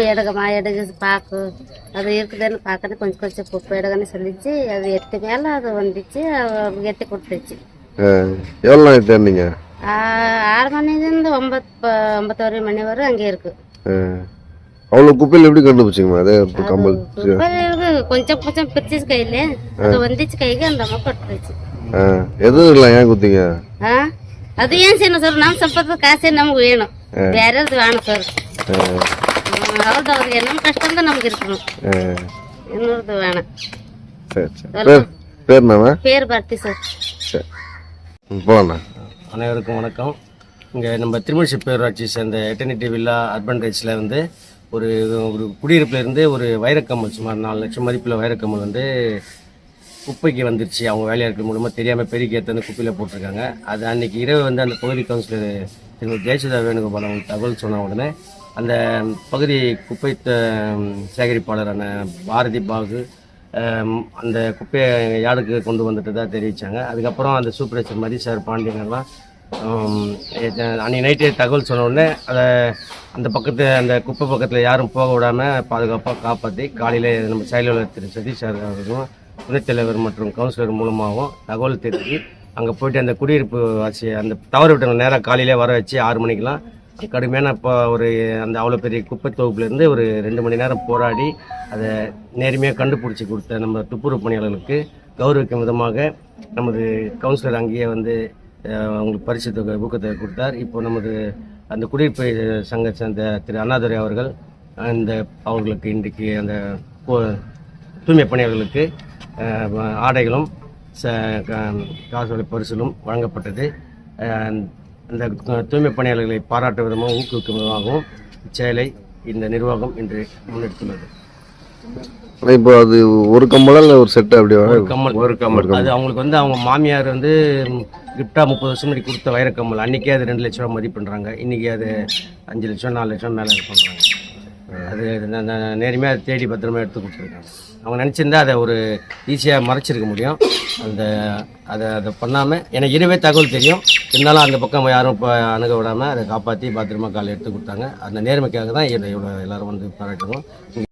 எடுங்கம்மா எடுங்க பார்க்கு அது இருக்குதுன்னு பார்க்கணும் கொஞ்சம் கொஞ்சம் புப்பு எடுங்கன்னு சொல்லிச்சு. அது எட்டு மேலே அது வந்துச்சு எத்தி கொடுத்துச்சு. எவ்வளோ நேரம் தேர்ந்தீங்க ஆறு மணிலேருந்து ஒன்பது ஒன்பத்தொரு மணி வரை அங்கே இருக்கு. அவ்வளோ குப்பையில் எப்படி கண்டுபிடிச்சிங்கம்மா அது கம்பல் கொஞ்சம் கொஞ்சம் பிரிச்சிச்சு கையில். அது வந்துச்சு கைக்கு அந்த அம்மா கொடுத்துச்சு. எதுவும் இல்லை ஏன் குத்திங்க? அது ஏன் செய்யணும் சார்? நம்ம சம்பத்துக்கு காசு நமக்கு வேணும். வேற எது வேணும் சார்? அவ்வளோதான் அது என்ன கஷ்டம் தான் நமக்கு இருக்கணும். இன்னொருது வேணும். சரி சரி. பேர் பேர் பார்த்தி சார். அனைவருக்கும் வணக்கம். இங்கே நம்ம திருமணிசி பேரூராட்சி சேர்ந்த எட்டர்னிட்டி வில்லா அர்பன் ரைட்ஸில் வந்து ஒரு ஒரு குடியிருப்புல இருந்து ஒரு வைரக்கம்மல் சுமார் நாலு லட்சம் மதிப்பில் வைரக்கம்மல் வந்து குப்பைக்கு வந்துருச்சு. அவங்க வேலையாட்கள் மூலமாக தெரியாமல் பெருக்கி வந்து குப்பையில் போட்டிருக்காங்க. அது அன்னைக்கு இரவு வந்து அந்த பகுதி கவுன்சிலர் திருமதி ஜெயசுதா வேணுகோபால் தகவல் சொன்ன உடனே அந்த பகுதி குப்பை சேகரிப்பாளரான பாரதி பாகு அந்த குப்பையை யாருக்கு கொண்டு வந்துட்டு தான் தெரிவித்தாங்க அதுக்கப்புறம் அந்த சூப்பர்வைசர் மதி சார் பாண்டியன் எல்லாம் அன்னைக்கு நைட்டே தகவல் சொன்ன உடனே அதை அந்த பக்கத்து அந்த குப்பை பக்கத்தில் யாரும் போக விடாமல் பாதுகாப்பாக காப்பாற்றி காலையில் நம்ம செயலாளர் திரு சதீஷ் சார் அவர்களும் துணைத் தலைவர் மற்றும் கவுன்சிலர் மூலமாகவும் தகவல் தெரிஞ்சு அங்கே போயிட்டு அந்த குடியிருப்பு ஆட்சி அந்த தவறு விட்டவங்க நேராக காலையிலே வர வச்சு ஆறு மணிக்கெலாம் கடுமையான இப்போ ஒரு அந்த அவ்வளோ பெரிய குப்பை தொகுப்புலேருந்து ஒரு ரெண்டு மணி நேரம் போராடி அதை நேர்மையாக கண்டுபிடிச்சி கொடுத்த நம்ம துப்புரவு பணியாளர்களுக்கு கௌரவிக்கும் விதமாக நமது கவுன்சிலர் அங்கேயே வந்து அவங்களுக்கு பரிசு தொகை ஊக்கத்தொகை கொடுத்தார். இப்போ நமது அந்த குடியிருப்பு சங்க சேர்ந்த திரு அண்ணாதுரை அவர்கள் அந்த அவர்களுக்கு இன்றைக்கு அந்த போ- தூய்மை பணியாளர்களுக்கு ஆடைகளும் ச க- காசோலை பரிசிலும் வழங்கப்பட்டது. அந்த தூய்மை பணியாளர்களை பாராட்டு விதமாகவும் ஊக்குவிக்கும் விதமாகவும் இச்செயலை இந்த நிர்வாகம் இன்று முன்னெடுத்துள்ளது. இப்போ அது ஒரு இல்லை ஒரு செட்டு அப்படியே ஒரு கம்மல் ஒரு கம்மல். அது அவங்களுக்கு வந்து அவங்க மாமியார் வந்து கிஃப்டாக முப்பது வருஷம் முன்னாடி கொடுத்த வைரக்கம்மல் அன்றைக்கே அது ரெண்டு லட்ச ரூபா மதிப்புன்றாங்க. இன்றைக்கி அது அஞ்சு லட்சம் நாலு லட்சம் மேலே பண்ணுறாங்க அது நேர்மையாக தேடி பத்திரமா எடுத்து கொடுத்துருக்காங்க. அவங்க நினச்சிருந்தா அதை ஒரு ஈஸியாக மறைச்சிருக்க முடியும். அந்த அதை அதை பண்ணாமல் எனக்கு இரவே தகவல் தெரியும். இருந்தாலும் அந்த பக்கம் யாரும் இப்போ அணுக விடாமல் அதை காப்பாற்றி பத்திரமா காலை எடுத்து கொடுத்தாங்க. அந்த நேர்மைக்காக தான் இவ்வளோ எல்லோரும் வந்து பாராட்டுவோம்.